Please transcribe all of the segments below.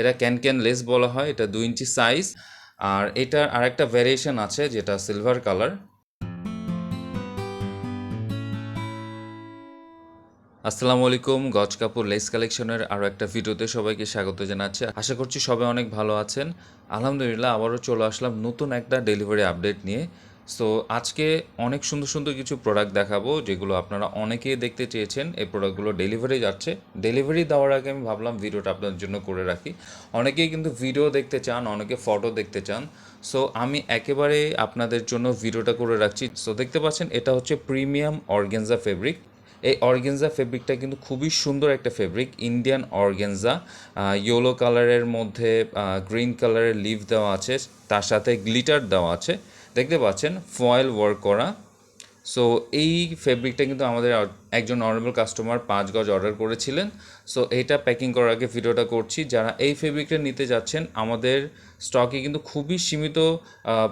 এটা can can less বলা হয়, এটা দুই ইঞ্চি সাইজ আর এটার আরেকটা ভ্যারিয়েশন আছে যেটা সিলভার কালার আসসালামু আলাইকুম, গজ কাপুর লেস কালেকশনের আরও একটা ভিডিওতে সবাইকে স্বাগত জানাচ্ছি। আশা করছি সবাই অনেক ভালো আছেন। আলহামদুলিল্লাহ, আবারও চলে আসলাম নতুন একটা ডেলিভারি আপডেট নিয়ে। সো আজকে অনেক সুন্দর সুন্দর কিছু প্রোডাক্ট দেখাবো, যেগুলো আপনারা অনেকেই দেখতে চেয়েছেন। এই প্রোডাক্টগুলো ডেলিভারি যাচ্ছে। ডেলিভারি দেওয়ার আগে আমি ভাবলাম ভিডিওটা আপনাদের জন্য করে রাখি। অনেকেই কিন্তু ভিডিও দেখতে চান, অনেকে ফটো দেখতে চান। সো আমি একেবারে আপনাদের জন্য ভিডিওটা করে রাখছি। সো দেখতে পাচ্ছেন, এটা হচ্ছে প্রিমিয়াম অর্গেনজা ফেব্রিক এই অর্গেনজা ফেব্রিকটা কিন্তু খুবই সুন্দর একটা ফেব্রিক ইন্ডিয়ান অর্গেনজা ইয়েলো কালারের মধ্যে গ্রিন কালারের লিভ দেওয়া আছে, তার সাথে গ্লিটার দেওয়া আছে। দেখতে পাচ্ছেন ফয়েল ওয়ার্ক করা। সো এই ফেব্রিকটা কিন্তু আমাদের একজন অনারেবল কাস্টমার পাঁচ গজ অর্ডার করেছিলেন। সো এটা প্যাকিং করার আগে ভিডিওটা করছি। যারা এই ফেব্রিকটা নিতে যাচ্ছেন, আমাদের স্টকে কিন্তু খুবই সীমিত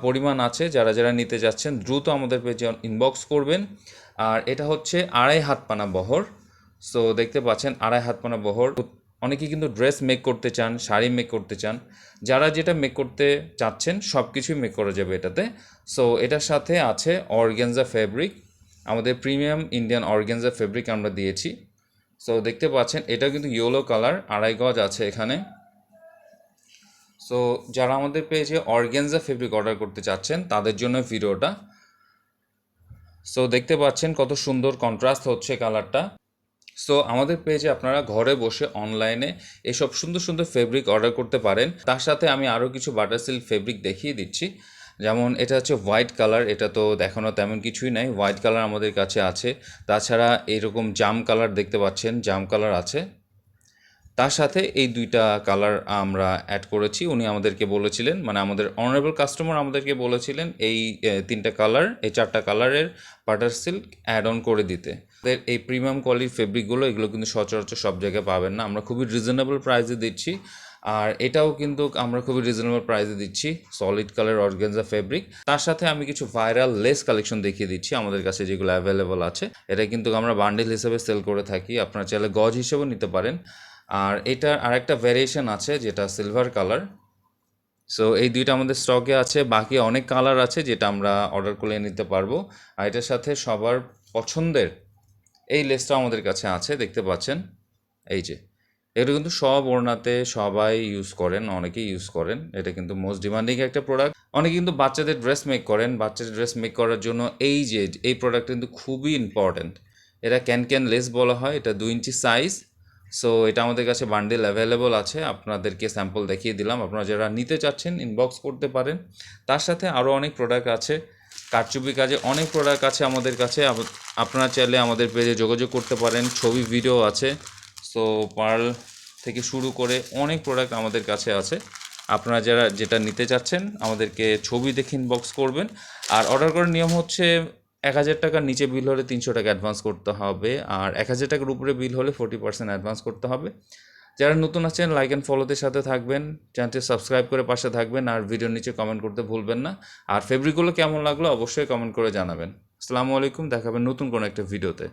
পরিমাণ আছে। যারা যারা নিতে যাচ্ছেন, দ্রুত আমাদের পেজে ইনবক্স করবেন। আর এটা হচ্ছে আড়াই হাত পানা বহর। সো দেখতে পাচ্ছেন, আড়াই হাত পানা বহর। অনেকে কিন্তু ড্রেস মেক করতে চান, শাড়ি মেক করতে চান। যারা যেটা মেক করতে চাচ্ছেন সব কিছুই মেক করা যাবে এটাতে। সো এটার সাথে আছে অর্গেনজা ফেব্রিক আমাদের প্রিমিয়াম ইন্ডিয়ান অর্গেনজা ফেব্রিক আমরা দিয়েছি। সো দেখতে পাচ্ছেন এটা কিন্তু ইয়েলো কালার আড়াই গজ আছে এখানে। সো যারা আমাদের পেজে অর্গেনজা ফেব্রিক অর্ডার করতে চাচ্ছেন, তাদের জন্য ভিডিওটা সো দেখতে পাচ্ছেন কত সুন্দর কন্ট্রাস্ট হচ্ছে কালারটা সো আমাদের পেজে আপনারা ঘরে বসে অনলাইনে এসব সুন্দর সুন্দর ফেব্রিক অর্ডার করতে পারেন। তার সাথে আমি আরও কিছু বাটার সিল্ক ফেব্রিক দেখিয়ে দিচ্ছি। যেমন এটা হচ্ছে হোয়াইট কালার এটা তো দেখানো তেমন কিছুই নাই। হোয়াইট কালার আমাদের কাছে আছে। তাছাড়া এরকম জাম কালার দেখতে পাচ্ছেন, জাম কালার আছে। তার সাথে এই দুইটা কালার আমরা অ্যাড করেছি। উনি আমাদেরকে বলেছিলেন মানে আমাদের অনারেবল কাস্টমার আমাদেরকে বলেছিলেন এই তিনটা কালার এই চারটা কালারের বাটার সিল্ক অ্যাড অন করে দিতে। এই প্রিমিয়াম কোয়ালিটির ফেব্রিকগুলো এগুলো কিন্তু সচরাচর সব জায়গায় পাবেন না। আমরা খুবই রিজনেবল প্রাইসে দিচ্ছি। আর এটাও কিন্তু আমরা খুবই রিজনেবল প্রাইসে দিচ্ছি সলিড কালার অর্গেনজা ফেব্রিক তার সাথে আমি কিছু ভাইরাল লেস কালেকশন দেখিয়ে দিচ্ছি আমাদের কাছে যেগুলো অ্যাভেলেবল আছে। এটা কিন্তু আমরা বান্ডেল হিসেবে সেল করে থাকি। আপনারা চাইলে গজ হিসেবেও নিতে পারেন। আর এটার আরেকটা ভ্যারিয়েশন আছে, যেটা সিলভার কালার সো এই দুইটা আমাদের স্টকে আছে, বাকি অনেক কালার আছে যেটা আমরা অর্ডার করে নিতে পারব। আর এটার সাথে সবার পছন্দের এই লেসটা আমাদের কাছে আছে, দেখতে পাচ্ছেন? এই যে, এটা কিন্তু সব ওড়নাতে সবাই ইউজ করেন, অনেকেই ইউজ করেন। এটা কিন্তু মোস্ট ডিমান্ডিং একটা প্রোডাক্ট অনেকে কিন্তু বাচ্চাদের ড্রেস মেক করেন। বাচ্চাদের ড্রেস মেক করার জন্য এই যে, এই প্রোডাক্ট কিন্তু খুবই ইম্পর্ট্যান্ট এটা ক্যান ক্যান লেস বলা হয়, এটা দু ইঞ্চি সাইজ সো এটা আমাদের কাছে বান্ডেল অ্যাভেলেবল আছে। আপনাদেরকে স্যাম্পল দেখিয়ে দিলাম। আপনারা যারা নিতে চাচ্ছেন ইনবক্স করতে পারেন। তার সাথে আরও অনেক প্রোডাক্ট আছে। কারচুপি কাজে অনেক প্রোডাক্ট আছে আমাদের কাছে। আপনারা চাইলে আমাদের পেজে যোগাযোগ করতে পারেন। ছবি ভিডিও আছে। সো পার্ল থেকে শুরু করে অনেক প্রোডাক্ট আমাদের কাছে আছে। আপনারা যারা, যেটা নিতে চাচ্ছেন, আমাদেরকে ছবি দেখে ইনবক্স করবেন। আর অর্ডার করার নিয়ম হচ্ছে এক হাজার টাকার নিচে বিল হলে তিনশো টাকা অ্যাডভান্স করতে হবে, আর এক হাজার টাকার উপরে বিল হলে ফোর্টি পার্সেন্ট অ্যাডভান্স করতে হবে। যারা নতুন আছেন লাইক অ্যান্ড ফলোদের সাথে থাকবেন, চ্যানেলটি সাবস্ক্রাইব করে পাশে থাকবেন, আর ভিডিওর নিচে কমেন্ট করতে ভুলবেন না। আর ফেব্রিকগুলো কেমন লাগল, অবশ্যই কমেন্ট করে জানাবেন। আসসালামু আলাইকুম দেখাবেন নতুন কোনো একটা ভিডিওতে